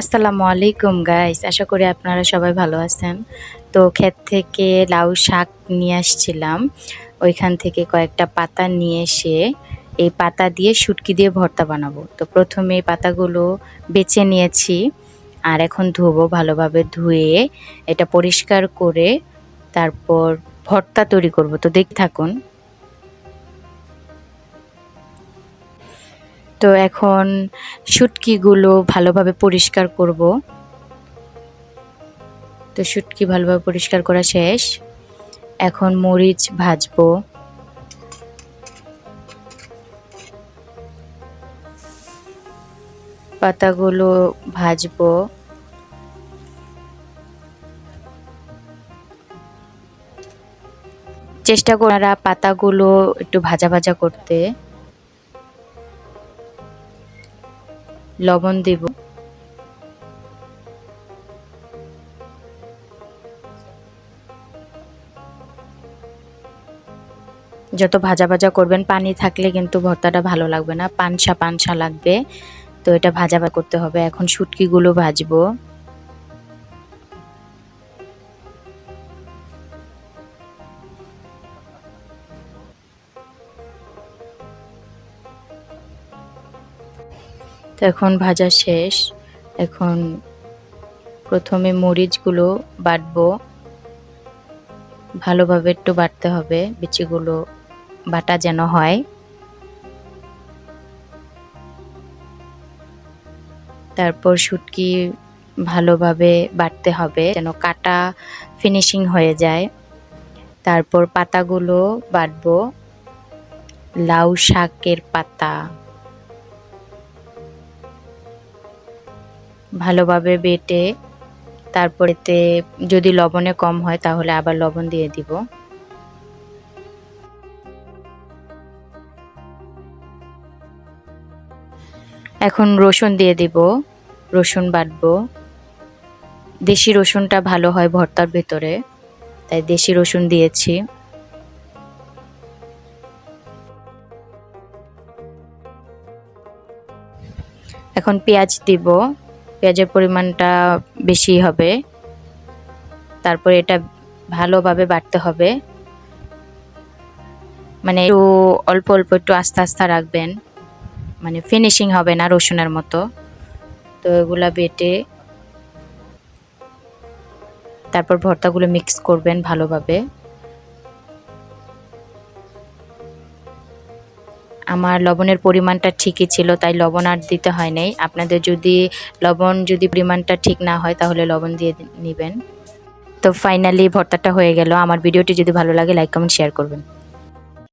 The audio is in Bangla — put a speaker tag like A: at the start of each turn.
A: আসসালামু আলাইকুম গাইস আশা করি আপনারা সবাই ভালো আছেন। তো ক্ষেত থেকে লাউ শাক নিয়ে আসছিলাম। ওইখান থেকে কয়েকটা পাতা নিয়ে এসে এই পাতা দিয়ে শুটকি দিয়ে ভর্তা বানাবো। তো প্রথমে এই পাতাগুলো বেছে নিয়েছি আর এখন ধুবো ভালোভাবে ধুয়ে এটা পরিষ্কার করে তারপর ভর্তা তৈরি করব। তো দেখ থাকুন। তো এখন শুটকিগুলো ভালোভাবে পরিষ্কার করব। তো শুটকি ভালোভাবে পরিষ্কার করা শেষ। এখন মরিচ ভাজবো। পাতাগুলো ভাজবো। চেষ্টা করারা পাতাগুলো একটু ভাজা ভাজা করতে। লবণ দিব। যত ভাজা ভাজা করবেন, পানি থাকলে কিন্তু ভর্তাটা ভালো লাগবে না। পানসা পানসা লাগবে। তো এটা ভাজা করতে হবে। এখন শুটকিগুলো ভাজবো। তো এখন ভাজা শেষ। এখন প্রথমে মরিচগুলো বাটবো। ভালোভাবে একটু বাটতে হবে, বিচিগুলো বাটা যেন হয়। তারপর শুটকি ভালোভাবে বাটতে হবে যেন কাটা ফিনিশিং হয়ে যায়। তারপর পাতাগুলো বাটবো। লাউ শাকের পাতা। ভালোভাবে বেটে তারপরেতে যদি লবণে কম হয় তাহলে আবার লবণ দিয়ে দিব। এখন রসুন দিয়ে দিব, রসুন বাটবো। দেশি রসুনটা ভালো হয় ভর্তার ভেতরে, তাই দেশি রসুন দিয়েছি। এখন পেঁয়াজ দিব। পেঁয়াজের পরিমাণটা বেশি হবে। তারপর এটা ভালোভাবে বাটতে হবে। মানে একটু অল্প অল্প একটু আস্তে আস্তে রাখবেন। মানে ফিনিশিং হবে না রসুনের মতো। তো এগুলা বেটে তারপর ভর্তাগুলো মিক্স করবেন ভালোভাবে। আমার লবণের পরিমাণটা ঠিকই ছিল, তাই লবণ আর দিতে হয় নাই আপনাদের যদি লবণ, যদি পরিমাণটা ঠিক না হয়, তাহলে লবণ দিয়ে নেবেন। তো ফাইনালি ভর্তাটা হয়ে গেল। আমার ভিডিওটি যদি ভালো লাগে লাইক কমেন্ট শেয়ার করবেন।